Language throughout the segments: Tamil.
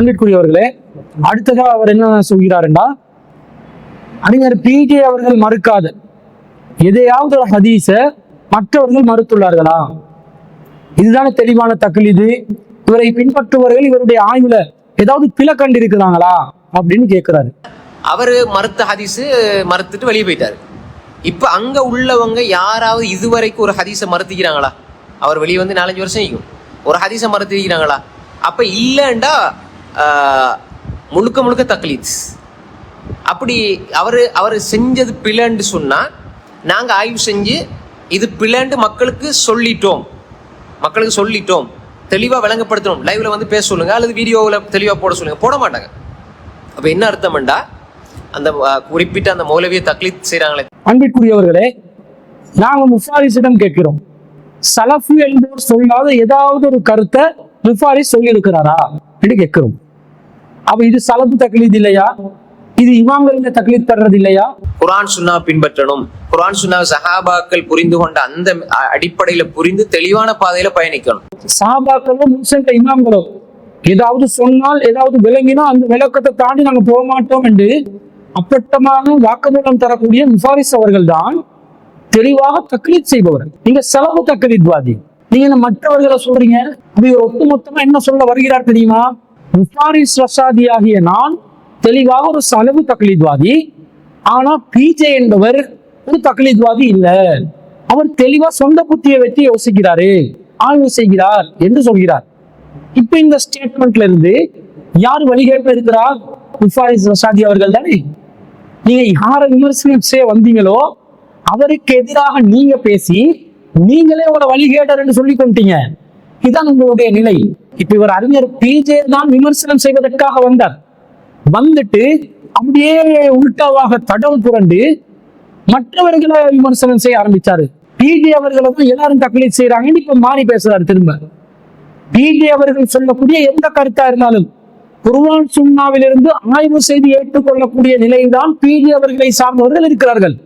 அன்பிற்குரியவர்களே அடுத்ததாக அவர் என்ன சொல்கிறார் அறிஞர் பிஜே அவர்கள் மறுக்காத. எதையாவது ஒரு ஹதீஸ மற்றவர்கள் மறுத்துள்ளார்களா? இதுதான தெளிவான தக்லீது இவரை பின்பற்றுபவர்கள் இவருடைய ஆய்வுல ஏதாவது பிழை கண்டு இருக்கிறாங்களா அப்படின்னு கேட்கிறாரு. அவரு மறுத்த ஹதீஸு மறுத்துட்டு வெளியே போயிட்டாரு. இப்ப அங்க உள்ளவங்க யாராவது இதுவரைக்கும் ஒரு ஹதீஸை மறுத்திக்கிறாங்களா? அவர் வெளியே வந்து நாலஞ்சு வருஷம் ஒரு ஹதீஸை மறுத்திருக்கிறாங்களா அப்ப இல்லைண்டா முழுக்க முழுக்க தக்லீத். அப்படி அவர் அவர் செஞ்சது பிழைன்னு சொன்னால் நாங்கள் ஆய்வு செஞ்சு இது பிழைன்னு மக்களுக்கு சொல்லிட்டோம். மக்களுக்கு சொல்லிட்டோம். தெளிவாக விளங்கப்படுத்தணும் லைவில் வந்து பேச சொல்லுங்கள் அல்லது வீடியோவில் தெளிவாக போட சொல்லுங்கள் போட மாட்டாங்க. அப்போ என்ன அர்த்தம்டா அந்த குறிப்பிட்ட அந்த மௌலவியை தக்லீத் செய்கிறாங்களே அன்பிற்குரியவர்களே நாங்கள் முஃபாரிஸிடம் கேட்கிறோம். சலஃபு என்பவர் சொல்லாத ஏதாவது ஒரு கருத்தை முஃபாரிஸ் சொல்லியிருக்கிறாரா? என்று கேட்கிறோம். அப்ப இது சலப்பு தக்லீத் இல்லையா? இது இமாம்களின் தக்லீத் தர்றது இல்லையா? குர்ஆன் சுன்னாவை பின்பற்றணும். குர்ஆன் சுன்னாவை சஹாபாக்கள் புரிந்து கொண்ட அந்த அடிப்படையில புரிந்து தெளிவான பாதையில பயணிக்கணும். சாபாக்களோ முன்சென்ற இமாம்களோ ஏதாவது சொன்னால் ஏதாவது விளங்கினா அந்த விளக்கத்தை தாண்டி நாங்க போக மாட்டோம் என்று அப்பட்டமாக வாக்குமூலம் தரக்கூடிய முஃபாரிஸ் அவர்கள் தான் தெளிவாக தக்லீத் செய்பவர் நீங்க செலவு தக்லீத்வாதி நீங்க மற்றவர்களை சொல்றீங்க? அப்படி ஒரு ஒட்டுமொத்தமா என்ன சொல்ல வருகிறார் தெரியுமா? முஃபாரிஸ் ரசாதி ஆகிய நான் தெளிவாக ஒரு செலவு தக்லீத்வாதி ஆனா பிஜே என்பவர் ஒரு தக்லீத்வாதி இல்ல. அவர் தெளிவா சொந்த புத்தியை வச்சு யோசிக்கிறாரு. ஆய்வு செய்கிறார் என்று சொல்கிறார். இப்ப இந்த ஸ்டேட்மெண்ட்ல இருந்து யார் வழிகேற்ப இருக்கிறார் முஃபாரிஸ் ரசாதி அவர்கள் தானே. நீங்க யாரை விமர்சனம் வந்தீங்களோ அவருக்கு எதிராக நீங்க பேசி நீங்களே உங்களை வழிகேட்டர் என்று சொல்லி கொண்டீங்க. இதுதான் உங்களுடைய நிலை. இப்ப இவர் அறிஞர் பிஜே தான் விமர்சனம் செய்வதற்காக வந்தார். வந்துட்டு அப்படியே உள்டாவாக தடம் புரண்டு மற்றவர்களை விமர்சனம் செய்ய ஆரம்பிச்சாரு. பிஜே அவர்களை தான் எல்லாரும் தக்லீத் செய்யறாங்கன்னு இப்ப மாறி பேசுறாரு திரும்ப. பிஜே அவர்கள் சொல்லக்கூடிய எந்த கருத்தா இருந்தாலும் குருவான் சுன்னாவிலிருந்து ஆய்வு செய்து ஏற்றுக்கொள்ளக்கூடிய நிலையில்தான் பிஜே அவர்களை சார்ந்தவர்கள் இருக்கிறார்கள்.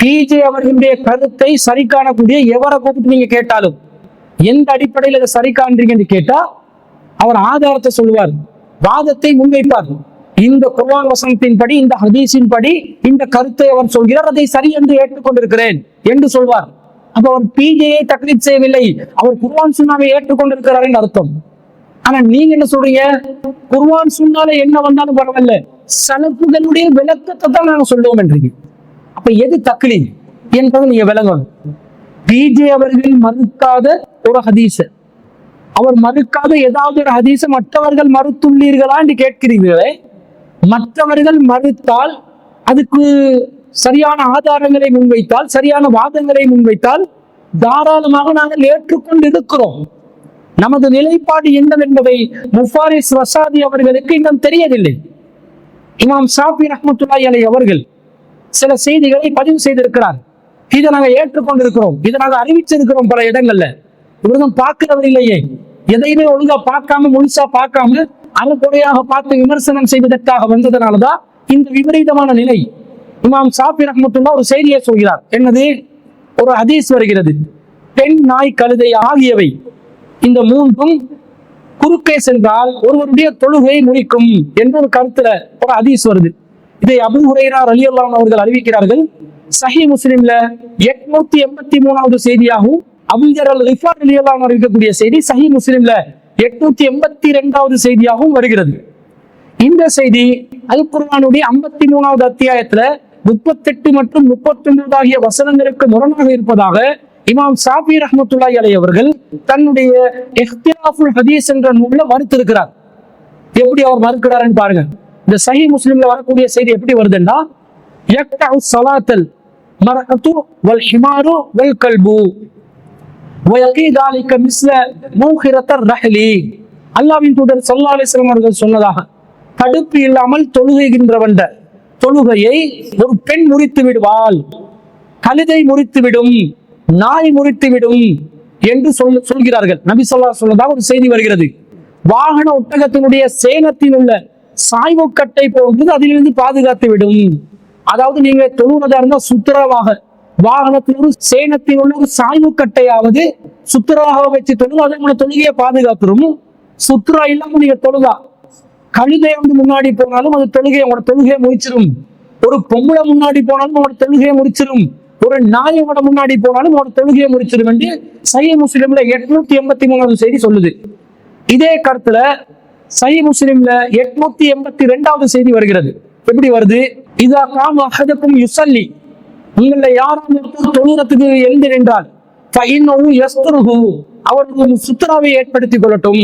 பிஜே அவர்களுடைய கருத்தை சரி காணக்கூடிய எவரை கூப்பிட்டு நீங்க கேட்டாலும்? எந்த அடிப்படையில் அதை சரி காண்றீங்கன்னு கேட்டா அவர் ஆதாரத்தை சொல்லுவார். வாதத்தை முன்வைப்பார். இந்த குர்வான் வசனத்தின் படி இந்த ஹதீஸின் படி இந்த கருத்தை அவர் சொல்கிறார். அதை சரி என்று ஏற்றுக்கொண்டிருக்கிறேன் என்று சொல்வார். அப்ப அவர் பிஜேயை தக்லீத் செய்யவில்லை. அவர் குர்வான் சுண்ணாவை ஏற்றுக்கொண்டிருக்கிறார் என்று அர்த்தம். ஆனா நீங்க என்ன சொல்றீங்க? குர்வான் சுண்ணால என்ன வந்தாலும் பரவாயில்ல. சலப்புகளுடைய விளக்கத்தை தான் நாங்கள் சொல்லுவோம் என்றீங்க. அப்ப எது தக்லீத் என்பதை நீங்க விளங்கணும். பிஜே அவர்கள் மறுக்காத ஒரு ஹதீஸ். அவர் மறுக்காத ஏதாவது ஒரு ஹதீஸ மற்றவர்கள் மறுத்துள்ளீர்களா என்று கேட்கிறீர்களே மற்றவர்கள் மறுத்தால் அதுக்கு சரியான ஆதாரங்களை முன்வைத்தால் சரியான வாதங்களை முன்வைத்தால் தாராளமாக நாங்கள் ஏற்றுக்கொண்டு இருக்கிறோம் நமது நிலைப்பாடு என்னவென்பதை முஃபாரிஸ் வசாதி அவர்களுக்கு இன்னும் தெரியவில்லை. இமாம் சாபி ரஹமத்துல்லாய் அலை அவர்கள் சில செய்திகளை பதிவு செய்திருக்கிறார். இதை நாங்கள் ஏற்றுக்கொண்டிருக்கிறோம். இதை நாங்கள் அறிவிச்சிருக்கிறோம் பல இடங்கள்ல. இவர்கள் பார்க்கிறவர் இல்லையே. எதையுமே ஒழுங்கா பார்க்காம முழுசா பார்க்காம அறக்குறையாக பார்த்து விமர்சனம் செய்வதற்காக வந்ததனாலதான் இந்த விபரீதமான நிலை. இமாம் சாபி ரஹமத்துல்லா ஒரு செய்தியை சொல்கிறார். என்னது? ஒரு அதீஸ் வருகிறது. பெண் நாய் கழுதை ஆகியவை இந்த மூன்றும் குறுக்கே சென்றால் ஒருவருடைய தொழுகை முடிக்கும் என்ற ஒரு கருத்துல ஒரு அதீஸ் வருது. இதை அபு ஹுரைரா அலி அல்லான் அவர்கள் அறிவிக்கிறார்கள். சஹி முஸ்லிம்ல எட்நூத்தி எண்பத்தி மூணாவது செய்தியாகவும் அபுஜர் அல் ரிஃபார் அலி அன்ஹு அறிவிக்கக்கூடிய செய்தி சஹி முஸ்லிம்ல எட்நூத்தி எண்பத்தி ரெண்டாவது செய்தியாகவும் வருகிறது. இந்த செய்தி அல் குர்மானுடைய ஐம்பத்தி மூணாவது அத்தியாயத்துல முப்பத்தெட்டு மற்றும் முப்பத்தி ஒன்பது ஆகிய வசனங்களுக்கு முரணாக இருப்பதாக இமாம் சாபி ரஹ்மத்துல்லாஹி அலை அவர்கள் தன்னுடைய இஹ்திலாஃபுல் ஹதீஸ் என்ற நூல்ல மறுத்திருக்கிறார். எப்படி அவர் மறுக்கிறாருன்னு பாருங்க. இந்த சஹி முஸ்லிம்ல வரக்கூடிய செய்தி எப்படி வருதுன்னா யக்தஉ ஸலாத்தல் மரஅத்து வல் ஹிமாரு வல் கல்பு. வயகி மிஸ்ல மூஹிரத்தர் ரஹ்லி அல்லாஹ்வின் தூதர் ஸல்லல்லாஹு அலைஹி வஸல்லம் அவர்கள் சொன்னதாக தடுப்பு இல்லாமல் தொழுகைகின்றவண்ட தொழுகையை ஒரு பெண் முறித்து விடுவாள். கழுதை முறித்து விடும் நாய் முறித்து விடும் என்று சொல் சொல்கிறார்கள். நபி சொல்லா சொன்னதாக ஒரு செய்தி வருகிறது. வாகன ஒட்டகத்தினுடைய சேனத்தில் உள்ள சாய்வுக்கட்டை போன்றது அதிலிருந்து பாதுகாத்து விடும். அதாவது நீங்க தொழுவதா இருந்தா சுத்தரவாக வாகனத்தில் ஒரு சேனத்தில் உள்ள ஒரு சாய்வுக்கட்டையாவது சுத்தராக வச்சு தொழுது அதை உங்களை தொழுகையை பாதுகாத்துரும். சுத்தரா இல்லாம நீங்க தொழுதா? கழுதை வந்து முன்னாடி போனாலும் அது தொழுகையை உங்களோட தொழுகையை முடிச்சிடும் ஒரு பொம்பளை முன்னாடி போனாலும் உங்களோட தொழுகையை முடிச்சிடும் ஒரு நாயோட முன்னாடி போனாலும் உங்களோட தொழுகையை முடிச்சிடும் என்று சைய முஸ்லிம்ல எட்நூத்தி எண்பத்தி மூணாவது செய்தி சொல்லுது. இதே கருத்துல சை முஸ்லிம்ல எட்நூத்தி எண்பத்தி ரெண்டாவது செய்தி வருகிறது. எப்படி வருது? இதா காம் அஹதக்கும் யுசல்லி. உங்கள யாரும் தொழுகிறதுக்கு எழுந்து நின்றால் அவருக்கு சுத்தராவை ஏற்படுத்திக் கொள்ளட்டும்.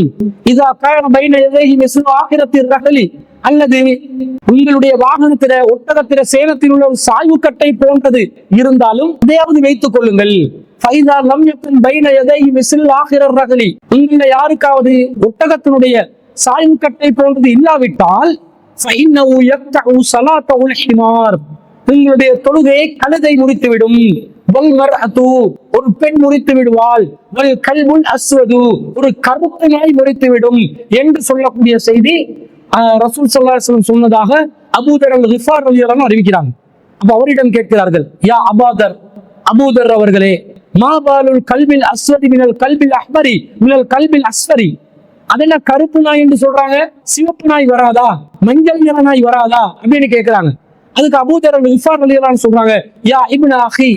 இதா கான பைன எதேகி மிஸ்லு ஆகிரத்தில் ரகலி அல்லது உங்களுடைய வாகனத்தில ஒட்டகத்தில சேலத்தில் உள்ள ஒரு சாய்வு கட்டை போன்றது இருந்தாலும் இதையாவது வைத்துக் கொள்ளுங்கள். ஃபைதா லம் பைன யதைஹி மிஸ்லு ஆகிர ரகலி உங்களை யாருக்காவது ஒட்டகத்தினுடைய சாய்வு கட்டை போன்றது இல்லாவிட்டால் ஃபஇன்னஹு உங்களுடைய தொழுகையை கழுதை முடித்துவிடும் ஒரு பெண் முறித்து விடுவாள். கல்முள் கல்முல் அஸ்வது ஒரு கருப்பு நாய் முறித்து விடும் என்று சொல்லக்கூடிய செய்தி ரசூல் ஸல்லல்லாஹு சொன்னதாக அபூதர் அல் ஹிஃபார் அறிவிக்கிறாங்க. அப்ப அவரிடம் கேட்கிறார்கள் யா அபாதர் அபூதர் அவர்களே மாபாலுல் கல்வில் அஸ்வதி மினல் கல்பில் அஹ்மரி மினல் கல்வில் அஸ்வரி? அதெல்லாம் கருப்பு நாய் என்று சொல்றாங்க? சிவப்பு நாய் வராதா? மஞ்சள் நிற நாய் வராதா? அப்படின்னு கேட்கிறாங்க அதுக்கு அபூதர் இஃபார் அலியலான்னு சொல்றாங்க யா இப்னு அஹி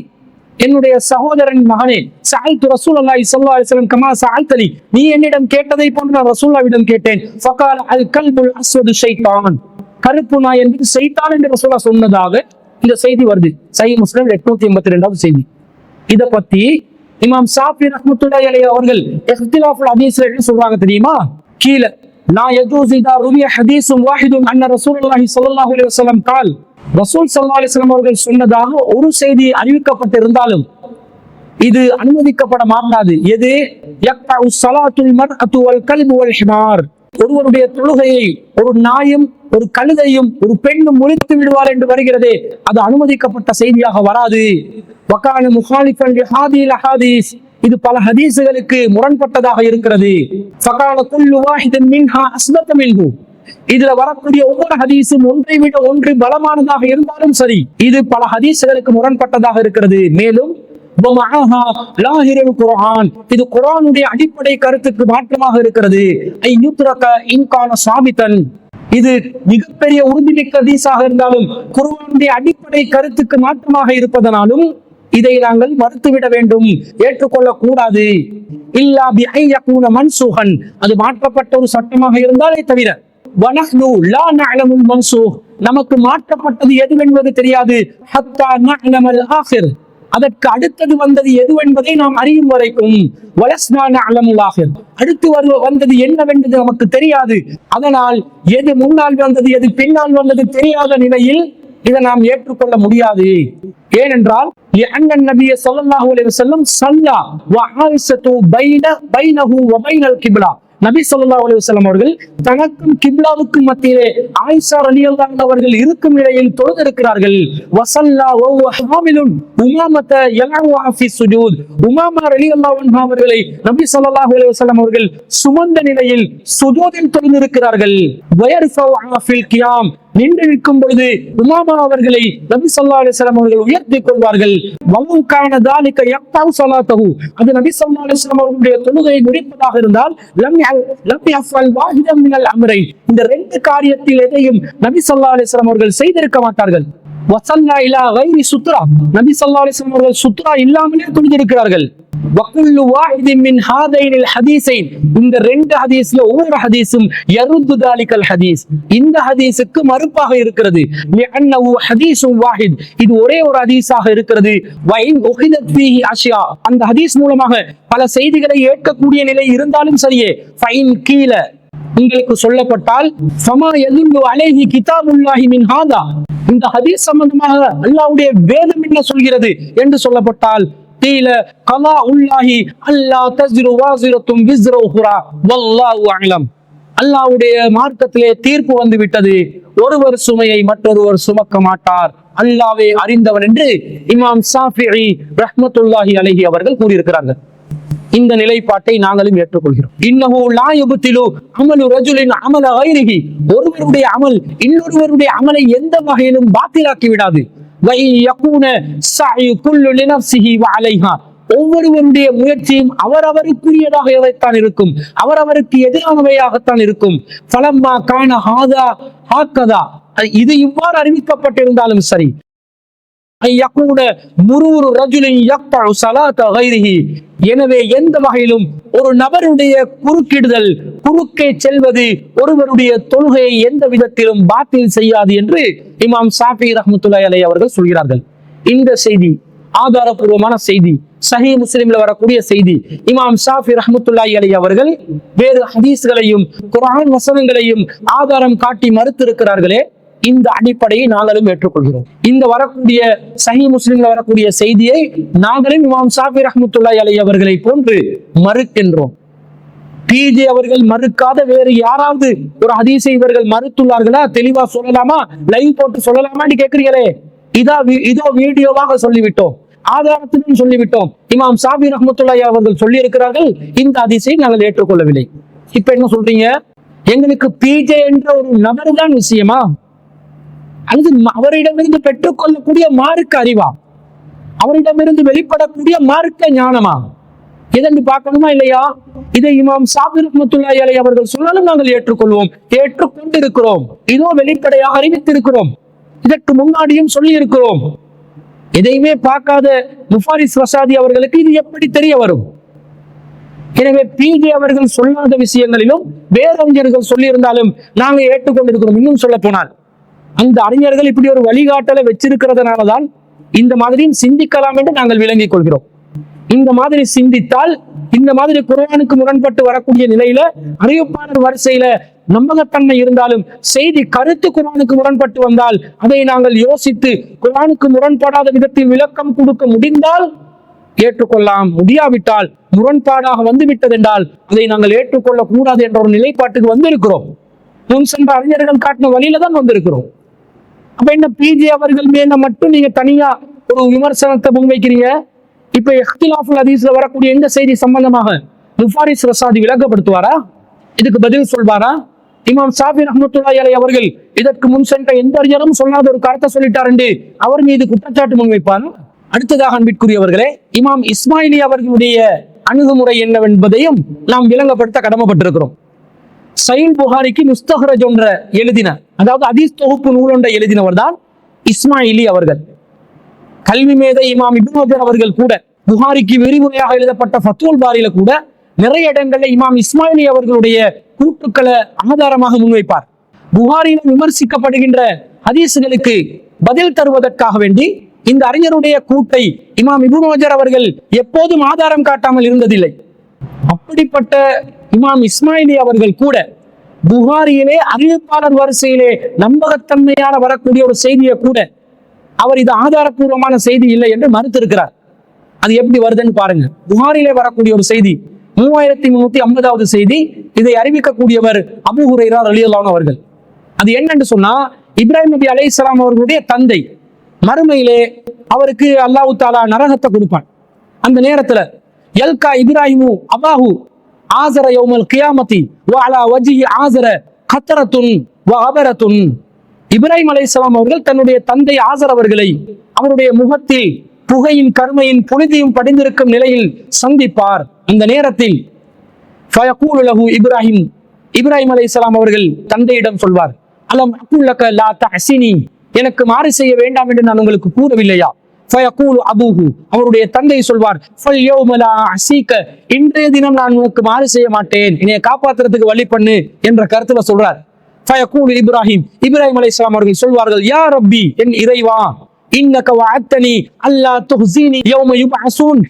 என்னுடைய சகோதரன் மகனே சஅல்து ரசூலுல்லாஹி ஸல்லல்லாஹு அலைஹி வஸல்லம் கமா சஅல்தனி. நீ என்னிடம் கேட்டதை போன்று நான் ரசூல்லாவிடம் கேட்டேன். ஃபகால் அல் கல்புல் அஸ்வது ஷைத்தான். கருப்பு நாய் என்பது சைத்தான் என்று ரசூலா சொன்னதாக இந்த செய்தி வருது. சை முஸ்லிம் 882 ரெண்டாவது செய்தி. இதை பத்தி இமாம் சாஃபி ரஹ்மத்துல்லாஹி அலைஹி அவர்கள் இஹ்திலாஃபுல் ஹதீஸ்ல என்ன சொல்றாங்க தெரியுமா? கீழே லா யஜூஸ் இதா ருவிய ஹதீஸும் வாஹிதும் அன்ன ரசூலுல்லாஹி ஸல்லல்லாஹு அலைஹி வஸல்லம். قال ரசூல் ஸல்லல்லாஹு அலைஹி வஸல்லம் அவர்கள் சொன்னதாக ஒரு செய்தி அறிவிக்கப்பட்டிருந்தாலும் இது அனுமதிக்கப்பட மாட்டாது எது? யக்தஉ ஸலாத்துல் மர்அத்து வல் கல்பு வல் ஹிமார். ஒருவருடைய தொழுகையை ஒரு நாயும் ஒரு கழுதையும் ஒரு பெண்ணும் முடித்து விடுவார் என்று வருகிறது. அது அனுமதிக்கப்பட்ட செய்தியாக வராது. இது பல ஹதீசுகளுக்கு முரண்பட்டதாக இருக்கிறது. ஃபகான இதுல வரக்கூடிய ஒவ்வொரு ஹதீஸும் ஒன்றை விட ஒன்று பலமானதாக இருந்தாலும் சரி இது பல ஹதீசுகளுக்கு முரண்பட்டதாக இருக்கிறது. மேலும் இது குரானுடைய அடிப்படை கருத்துக்கு மாற்றமாக இருக்கிறது. இது மிகப்பெரிய உறுதிமிக்க ஹதீஸாக இருந்தாலும் குருவானுடைய அடிப்படை கருத்துக்கு மாற்றமாக இருப்பதனாலும் இதை நாங்கள் மறுத்துவிட வேண்டும் ஏற்றுக்கொள்ள கூடாது இல்லா பி ஐ யகூன மன்சூஹன் அது மாற்றப்பட்ட ஒரு சட்டமாக இருந்தாலே தவிர வனஹ்னு லா நஅலமுல் மன்சூஹ் நமக்கு மாற்றப்பட்டது எதுவென்பது தெரியாது. ஹத்தா நஅலமல் ஆஹிர் அதற்கு அடுத்தது வந்தது எது என்பதை நாம் அறியும் வரைக்கும். வலஸ்னான அலமுலாக அடுத்து வரு வந்தது என்னவென்றது நமக்கு தெரியாது. அதனால் எது முன்னால் வந்தது எது பின்னால் வந்தது தெரியாத நிலையில் இதை நாம் ஏற்றுக்கொள்ள முடியாது. ஏனென்றால் அண்ணன் நபிய சொல்லல்லாஹு அலைஹி வஸல்லம் சல்லா வஹாரிசத்து பைன பைனஹு வ பைனல் கிப்லா. நபி சொல்லா அலுவலம் அவர்கள் தனக்கும் கிப்லாவுக்கும் மத்தியிலே ஆயிஷா ரலியல்லாஹு அவர்கள் இருக்கும் நிலையில் தொழுதிருக்கிறார்கள். வசல்லா ஹாமிலும் ஹாமிலுன் உமாமத சுஜூத். உமாமா அலி அல்லாஹ் அவர்களை நபி ஸல்லல்லாஹு அலுவலம் அவர்கள் சுமந்த நிலையில் சுதோதில் தொழுதிருக்கிறார்கள். வயர்ஃபவு ஃபில் கியாம். நின்று நிற்கும் பொழுது உமாமா அவர்களை நபி சொல்லா அலிஸ்லாம் அவர்கள் உயர்த்தி கொள்வார்கள். வலு தாலிக்க எப்பாவு யக்தவு அது நபி சொல்லா அலிஸ்லாம் அவர்களுடைய தொழுகையை முடிப்பதாக இருந்தால் லம் லம் இந்த ரெண்டு காரியத்தில் எதையும் நபி சொல்லா அலிஸ்லாம் அவர்கள் செய்திருக்க மாட்டார்கள். வசல்லா இலா வைரி சுத்ரா. நபி சல்லா அலிஸ்லாம் அவர்கள் சுத்ரா இல்லாமலே தொழுதிருக்கிறார்கள் வக்குல்லு வாஹிதின் மின் ஹாதைனில் ஹதீஸைன். இந்த ரெண்டு ஹதீஸ்ல ஒவ்வொரு ஹதீஸும் யருத்து தாலிக்கல் ஹதீஸ். இந்த ஹதீஸுக்கு மறுப்பாக இருக்கிறது. லிஅன்னஹு ஹதீஸும் வாஹித். இது ஒரே ஒரு ஹதீஸாக இருக்கிறது. வைன் உஹிதத் ஃபீஹி அஷ்யா. அந்த ஹதீஸ் மூலமாக பல செய்திகளை ஏற்கக்கூடிய நிலை இருந்தாலும் சரியே. ஃபைன் கீழே உங்களுக்கு சொல்லப்பட்டால் சமா யதுல்லு அலேஹி கிதாபுல்லாஹி மின் ஹாதா. இந்த ஹதீஸ் சம்பந்தமாக அல்லாஹ்வுடைய வேதம் என்ன சொல்கிறது என்று சொல்லப்பட்டால் கீழ கலா உல்லாஹி அல்லா தஸ்ரு வாசிரத்தும் விஸ்ர உஹ்ரா. வல்லாஹு அலம் அல்லாஹ்வுடைய மார்க்கத்திலே தீர்ப்பு வந்து விட்டது ஒருவர் சுமையை மற்றொருவர் சுமக்க மாட்டார். அல்லாவே அறிந்தவன் என்று இமாம் சாஃபிஇ ரஹ்மத்துல்லாஹி அலஹி அவர்கள் கூறியிருக்கிறார்கள். இந்த நிலைப்பாட்டை நாங்களும் ஏற்றுக்கொள்கிறோம். இன்னமோ லா யுபத்திலு அமலு ரஜுலின் அமல ஐருகி ஒருவருடைய அமல் இன்னொருவருடைய அமலை எந்த வகையிலும் பாத்திலாக்கி விடாது. வை யகூன சஅயு குல்லு லினஃப்ஸிஹி வ ஒவ்வொருவருடைய முயற்சியும் அவரவருக்குரியதாகத்தான் இருக்கும். அவரவருக்கு எதிரானவையாகத்தான் இருக்கும். பலம்மா காண ஹாதா ஹாக்கதா. இது இவ்வாறு அறிவிக்கப்பட்டிருந்தாலும் சரி. எனவே எந்த வகையிலும் ஒரு நபருடைய குறுக்கிடுதல் குறுக்கே செல்வது ஒருவருடைய தொழுகையை எந்த விதத்திலும் பாத்தில் செய்யாது என்று இமாம் சாஃபி ரஹமத்துல்லாய் அலை அவர்கள் சொல்கிறார்கள். இந்த செய்தி ஆதாரபூர்வமான செய்தி சஹி முஸ்லிம்ல வரக்கூடிய செய்தி இமாம் ஷாஃபி ரஹமத்துல்லாய் அலி அவர்கள் வேறு ஹதீஸ்களையும் குரான் வசனங்களையும் ஆதாரம் காட்டி மறுத்திருக்கிறார்களே இந்த அடிப்படையை நாங்களும் ஏற்றுக்கொள்கிறோம். இந்த வரக்கூடிய சஹி முஸ்லிம்ல வரக்கூடிய செய்தியை நாங்களும் இமாம் சாபி ரஹ்மத்துல்லாஹி அலைஹி அவர்களை போன்று மறுக்கின்றோம். பிஜே அவர்கள் மறுக்காத வேறு யாராவது ஒரு ஹதீஸை இவர்கள் மறுத்துள்ளார்களா? தெளிவா சொல்லலாமா? லைவ் போட்டு சொல்லலாமான்னு கேக்குறீங்களே. இதா இதோ வீடியோவாக சொல்லிவிட்டோம். ஆதாரத்துடன் சொல்லிவிட்டோம். இமாம் சாபி ரஹமத்துல்லாய் அவர்கள் சொல்லி இருக்கிறார்கள் இந்த ஹதீஸை நாங்கள் ஏற்றுக்கொள்ளவில்லை. இப்ப என்ன சொல்றீங்க? எங்களுக்கு பிஜே என்ற ஒரு நபர் தான் விஷயமா? அல்லது அவரிடமிருந்து பெற்றுக்கொள்ளக்கூடிய மார்க்க அறிவா? அவரிடமிருந்து வெளிப்படக்கூடிய மார்க்க ஞானமா? எதென்று பார்க்கணுமா இல்லையா? இதை இமாம் சாபிர் அவர்கள் சொன்னாலும் நாங்கள் ஏற்றுக்கொள்வோம். ஏற்றுக்கொண்டிருக்கிறோம். இதோ வெளிப்படையாக அறிவித்திருக்கிறோம். இதற்கு முன்னாடியும் சொல்லி இருக்கிறோம் எதையுமே பார்க்காத முஃபாரிஸ் வசாதி அவர்களுக்கு இது எப்படி தெரிய வரும்? எனவே பிஜே அவர்கள் சொல்லாத விஷயங்களிலும் வேறறிஞர்கள் சொல்லியிருந்தாலும் நாங்கள் ஏற்றுக்கொண்டிருக்கிறோம். இன்னும் சொல்ல போனால் அந்த அறிஞர்கள் இப்படி ஒரு வழிகாட்டலை வச்சிருக்கிறதுனாலதான் இந்த மாதிரியும் சிந்திக்கலாம் என்று நாங்கள் விளங்கிக் கொள்கிறோம். இந்த மாதிரி சிந்தித்தால் இந்த மாதிரி குரானுக்கு முரண்பட்டு வரக்கூடிய நிலையில அறிவிப்பாளர் வரிசையில நம்பகத்தன்மை இருந்தாலும் செய்தி கருத்து குரானுக்கு முரண்பட்டு வந்தால் அதை நாங்கள் யோசித்து குரானுக்கு முரண்படாத விதத்தில் விளக்கம் கொடுக்க முடிந்தால் ஏற்றுக்கொள்ளலாம். முடியாவிட்டால் முரண்பாடாக வந்து விட்டதென்றால் அதை நாங்கள் ஏற்றுக்கொள்ள கூடாது என்ற ஒரு நிலைப்பாட்டுக்கு வந்திருக்கிறோம். முன் சென்ற அறிஞர்கள் காட்டின வழியில தான் வந்திருக்கிறோம். அப்ப என்ன பிஜே அவர்கள் மேல மட்டும் நீங்க தனியா ஒரு விமர்சனத்தை முன்வைக்கிறீங்க? இப்ப இஹ்திலாஃபுல் ஹதீஸ்ல வரக்கூடிய எந்த செய்தி சம்பந்தமாக முஃபாரிஸ் ரசாதி விளக்கப்படுத்துவாரா? இதுக்கு பதில் சொல்வாரா? இமாம் சாபி ரஹ்மத்துல்லாஹி அலைஹி அவர்கள் இதற்கு முன் சென்ற எந்த அறிஞரும் சொல்லாத ஒரு கருத்தை சொல்லிட்டார் என்று அவர் மீது குற்றச்சாட்டு முன்வைப்பார். அடுத்ததாக அன்பிற்குரியவர்களே இமாம் இஸ்மாயிலி அவர்களுடைய அணுகுமுறை என்னவென்பதையும் நாம் விளங்கப்படுத்த கடமைப்பட்டிருக்கிறோம். சயில் புகாரிக்கு முஸ்தஹரஜ் ஒன்ற எழுதினர் அதாவது அதீஸ் தொகுப்பு நூல் ஒன்றை எழுதினவர் தான் இஸ்மாயிலி அவர்கள். கல்வி மேதை இமாம் இபின் ஹஜர் அவர்கள் கூட புகாரிக்கு விரிவுரையாக எழுதப்பட்ட ஃபத்துவல் பாரியில கூட நிறைய இடங்களில் இமாம் இஸ்மாயிலி அவர்களுடைய கூற்றுக்களை ஆதாரமாக முன்வைப்பார். புகாரியிலும் விமர்சிக்கப்படுகின்ற ஹதீசுகளுக்கு பதில் தருவதற்காக வேண்டி இந்த அறிஞருடைய கூட்டை இமாம் இப்னு ஹஜர் அவர்கள் எப்போதும் ஆதாரம் காட்டாமல் இருந்ததில்லை. அப்படிப்பட்ட இமாம் இஸ்மாயிலி அவர்கள் கூட புகாரியிலே அறிவிப்பாளர் வரிசையிலே நம்பகத்தன்மையான வரக்கூடிய ஒரு செய்தியை கூட அவர் இது ஆதாரபூர்வமான செய்தி இல்லை என்று மறுத்திருக்கிறார். அது எப்படி வருதுன்னு பாருங்க. புகாரிலே வரக்கூடிய ஒரு செய்தி மூவாயிரத்தி முன்னூத்தி ஐம்பதாவது செய்தி இதை அறிவிக்கக்கூடியவர் அபு ஹுரைரா அலியல்லான் அவர்கள். அது என்னன்னு சொன்னா இப்ராஹிம் நபி அலைஹிஸ்ஸலாம் அவர்களுடைய தந்தை மறுமையிலே அவருக்கு அல்லாஹு தாலா நரகத்தை கொடுப்பான். அந்த நேரத்துல எல்கா இப்ராஹிமு அபாஹு ஆசர யௌமல் கியாமத்தி வ அலா ஆசர கத்தரத்துன் வ அபரத்துன். இப்ராஹிம் அலை அவர்கள் தன்னுடைய தந்தை ஆசர் அவர்களை அவருடைய முகத்தில் புகையின் கருமையின் புனிதியும் படிந்திருக்கும் நிலையில் சந்திப்பார். அந்த நேரத்தில் ஃபயகூலு இப்ராஹிம் இப்ராஹிம் அலைஹிஸ்ஸலாம் அவர்கள் தந்தையிடம் சொல்வார் அலம் அக்குல்லக லா தஹசினி? எனக்கு மாறு செய்ய வேண்டாம் என்று நான் உங்களுக்கு கூறவில்லையா? ஃபயகூலு அபூஹு. அவருடைய தந்தை சொல்வார் ஃபல் யௌம லா இன்றைய தினம் நான் உனக்கு மாறு செய்ய மாட்டேன். என்னை காப்பாத்துறதுக்கு வழி பண்ணு என்ற கருத்துல சொல்றார். ஃபயகூலு இப்ராஹிம். இப்ராஹிம் அலைஹிஸ்ஸலாம் அவர்கள் சொல்வார்கள் யா ரப்பி என் இறைவா இன்னக வாத்தனி அல்லா துஹ்சீனி யௌம யுபஅஸூன்.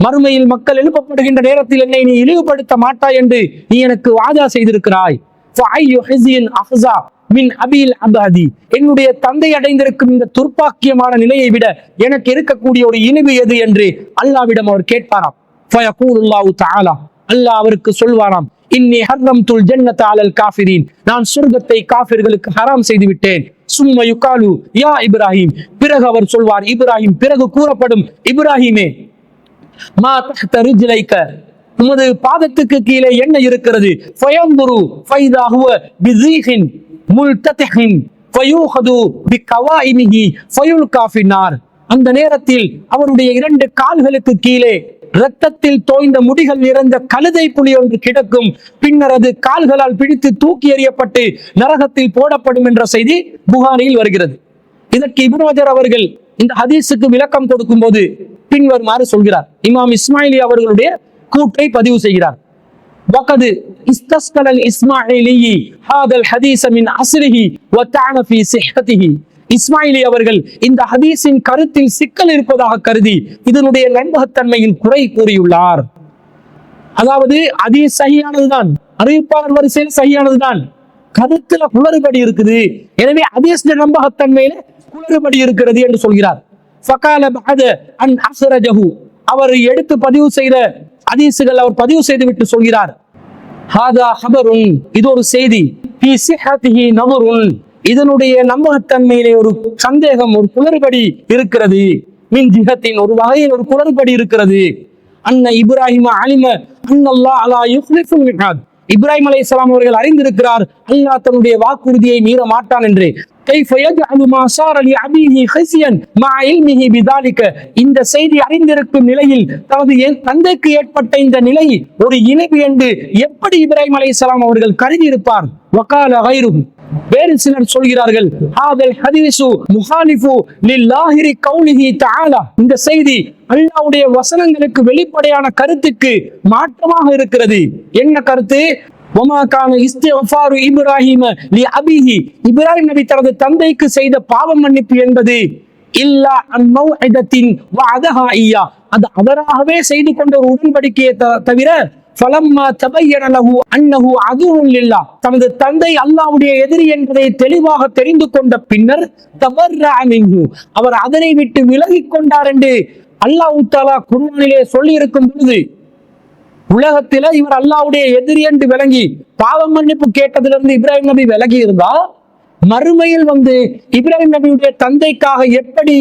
மறுமையில் மக்கள் எழுப்பப்படுகின்ற நேரத்தில் என்னை நீ இழிவுபடுத்த மாட்டாய் என்று நீ எனக்கு வாதா செய்திருக்கிறாய். மின் அபில் அபாதி. என்னுடைய தந்தை அடைந்திருக்கும் இந்த துர்ப்பாக்கியமான நிலையை விட எனக்கு இருக்கக்கூடிய ஒரு இனிவு எது என்று அல்லாவிடம் அவர் கேட்பாராம். அல்லாஹ் அவருக்கு சொல்வாராம் இன்னி ஹர்ரம் துல் ஜன்னத் அலல் காஃபிரீன். நான் சொர்க்கத்தை காஃபிர்களுக்கு ஹராம் செய்து விட்டேன் சும்மா யுகாலு யா இப்ராஹிம். பிறகு அவர் சொல்வார் இப்ராஹிம் பிறகு கூறப்படும் இப்ராஹிமே மா தஹ்த ரிஜ்லைக்க உமது பாதத்துக்கு கீழே என்ன இருக்கிறது? ஃபயந்துரு ஃபைதாஹுவ பிஸீஹின் முல்ததிஹின் ஃபயூஹது பிகவாயிமிஹி ஃபயுல் காஃபினார் அந்த நேரத்தில் அவருடைய இரண்டு கால்களுக்கு கீழே இரத்தத்தில் தோய்ந்த முடிகள் நிறைந்த கழுதை புலி ஒன்று கிடக்கும். பின்னர் அது கால்களால் பிடித்து தூக்கி எறியப்பட்டு நரகத்தில் போடப்படும் என்ற செய்தி புகாரியில் வருகிறது. இதற்கு இப்ரோஜர் அவர்கள் இந்த ஹதீஸுக்கு விளக்கம் கொடுக்கும் போது பின்வருமாறு சொல்கிறார். இமாம் இஸ்மாயிலி அவர்களுடைய கூற்றை பதிவு செய்கிறார் وقد استسقل الإسماعيلي هذا الحديث من أصله وطعن في صحته இஸ்மாயிலி அவர்கள் இந்த ஹதீஸின் கருத்தில் சிக்கல் இருப்பதாக கருதி இதனுடைய நம்பகத்தன்மையில் குறை கூறியுள்ளார் அதாவது ஹதீஸ் சரியானதுதான் அறிவிப்பாளர் வரிசையில் சரியானதுதான் கருத்துல குளறுபடி இருக்குது எனவே ஹதீஸ் நம்பகத்தன்மையில குளறுபடி இருக்கிறது என்று சொல்கிறார் ஃபகால பஅத அன் அஸ்ரஜஹு அவர் எடுத்து பதிவு செய்த ஹதீஸுகள் அவர் பதிவு செய்து விட்டு சொல்கிறார். ஹாதா ஹபருன். இது ஒரு செய்தி. இதனுடைய நம்பகத்தன்மையிலே ஒரு சந்தேகம் ஒரு குளறுபடி இருக்கிறது. மின் ஜிஹத்தின். ஒரு வகையில் ஒரு குளறுபடி இருக்கிறது. அன்ன இப்ராஹிம அலிம அன்னல்லா அலா யுக்லிஃபுல் மிஹாத் இப்ராஹிம் அலைஹிஸ்ஸலாம் அவர்கள் அறிந்திருக்கிறார் அல்லாஹ் தன்னுடைய வாக்குறுதியை மீற மாட்டான் என்று. கைஃப யஜஅலு மா சார லி அபீஹி ஹிஸ்யன் மா இல்மிஹி பிதாலிக இந்த செய்தி அறிந்திருக்கும் நிலையில் தனது தந்தைக்கு ஏற்பட்ட இந்த நிலை ஒரு இணைவு என்று எப்படி இப்ராஹிம் அலைஹிஸ்ஸலாம் அவர்கள் கருதி இருப்பார் வகால கைரும் வேறு சிலர் சொல்கிறார்கள் ஹாதல் ஹதீசு முஹாலிஃபு லில்லாஹிரி கௌலிஹி தஆலா. இந்த செய்தி அல்லாஹ்வுடைய வசனங்களுக்கு வெளிப்படையான கருத்துக்கு மாற்றமாக இருக்கிறது. என்ன கருத்து? இப்ராஹிம் இப்ராஹிம் நபி தனது தந்தைக்கு செய்த பாவம் மன்னிப்பு என்பது இல்லா அது அவராகவே செய்து கொண்ட ஒரு உடன்படிக்கையை தவிர தனது தந்தை அல்லாவுடைய எதிரி என்பதை தெளிவாக தெரிந்து கொண்ட பின்னர் அவர் அதனை விட்டு விலகி கொண்டார் என்று அல்லாஹு தாலா குருவானிலே சொல்லி பொழுது உலகத்தில இவர் அல்லாவுடைய எதிரி என்று விளங்கி பாவ மன்னிப்பு கேட்டதிலிருந்து இப்ராஹிம் நபி விலகி இருந்தா மறுமையில் வந்து இப்ராஹிம் நபியுடைய தந்தைக்காக எப்படி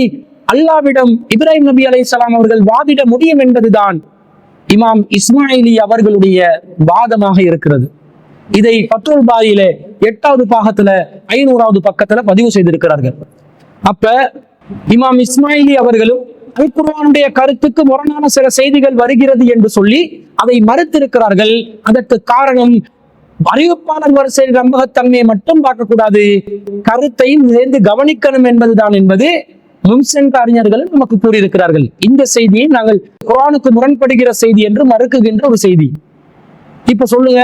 அல்லாவிடம் இப்ராஹிம் நபி அலை அவர்கள் வாதிட முடியும் என்பதுதான் இமாம் இஸ்மாயிலி அவர்களுடைய வாதமாக இருக்கிறது. இதை பத்ருல் பாயிலே எட்டாவது பாகத்துல ஐநூறாவது பக்கத்துல பதிவு செய்திருக்கிறார்கள். அப்ப இமாம் இஸ்மாயிலி அவர்களும் அல் கருத்துக்கு முரணான சில செய்திகள் வருகிறது என்று சொல்லி அதை மறுத்திருக்கிறார்கள். அதற்கு காரணம் அறிவிப்பாளர் வரிசையில் நம்பகத்தன்மையை மட்டும் பார்க்கக்கூடாது. கருத்தையும் சேர்ந்து கவனிக்கணும் என்பதுதான் என்பது முன்சென்ற அறிஞர்களும் நமக்கு கூறியிருக்கிறார்கள். இந்த செய்தியை நாங்கள் குரானுக்கு முரண்படுகிற செய்தி என்று மறுக்குகின்ற ஒரு செய்தி. இப்ப சொல்லுங்க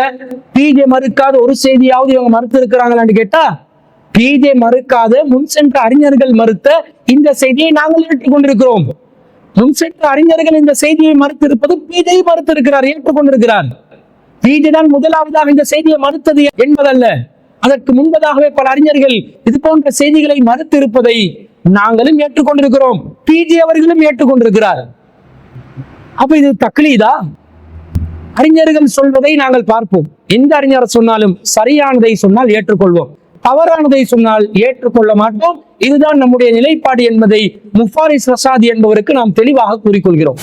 பிஜே மறுக்காத ஒரு செய்தியாவது இவங்க மறுத்து இருக்கிறாங்களான்னு கேட்டா பிஜே மறுக்காத முன் சென்ற அறிஞர்கள் மறுத்த இந்த செய்தியை நாங்கள் ஏற்றுக்கொண்டிருக்கிறோம். முன் சென்ற அறிஞர்கள் இந்த செய்தியை மறுத்திருப்பது பிஜே மறுத்திருக்கிறார் ஏற்றுக்கொண்டிருக்கிறார். பிஜே தான் முதலாவதாக இந்த செய்தியை மறுத்தது என்பதல்ல. அதற்கு முன்பதாகவே பல அறிஞர்கள் இது போன்ற செய்திகளை மறுத்திருப்பதை நாங்களும் ஏற்றுக்கொண்டிருக்கிறோம். பிஜே அவர்களும் ஏற்றுக்கொண்டிருக்கிறார். அப்ப இது தக்லீதா? அறிஞர்கள் சொல்வதை நாங்கள் பார்ப்போம். எந்த அறிஞர் சொன்னாலும் சரியானதை சொன்னால் ஏற்றுக்கொள்வோம். தவறானதை சொன்னால் ஏற்றுக்கொள்ள மாட்டோம். இதுதான் நம்முடைய நிலைப்பாடு என்பதை முஃபாரிஸ் ரசாதி என்பவருக்கு நாம் தெளிவாக கூறிக்கொள்கிறோம்.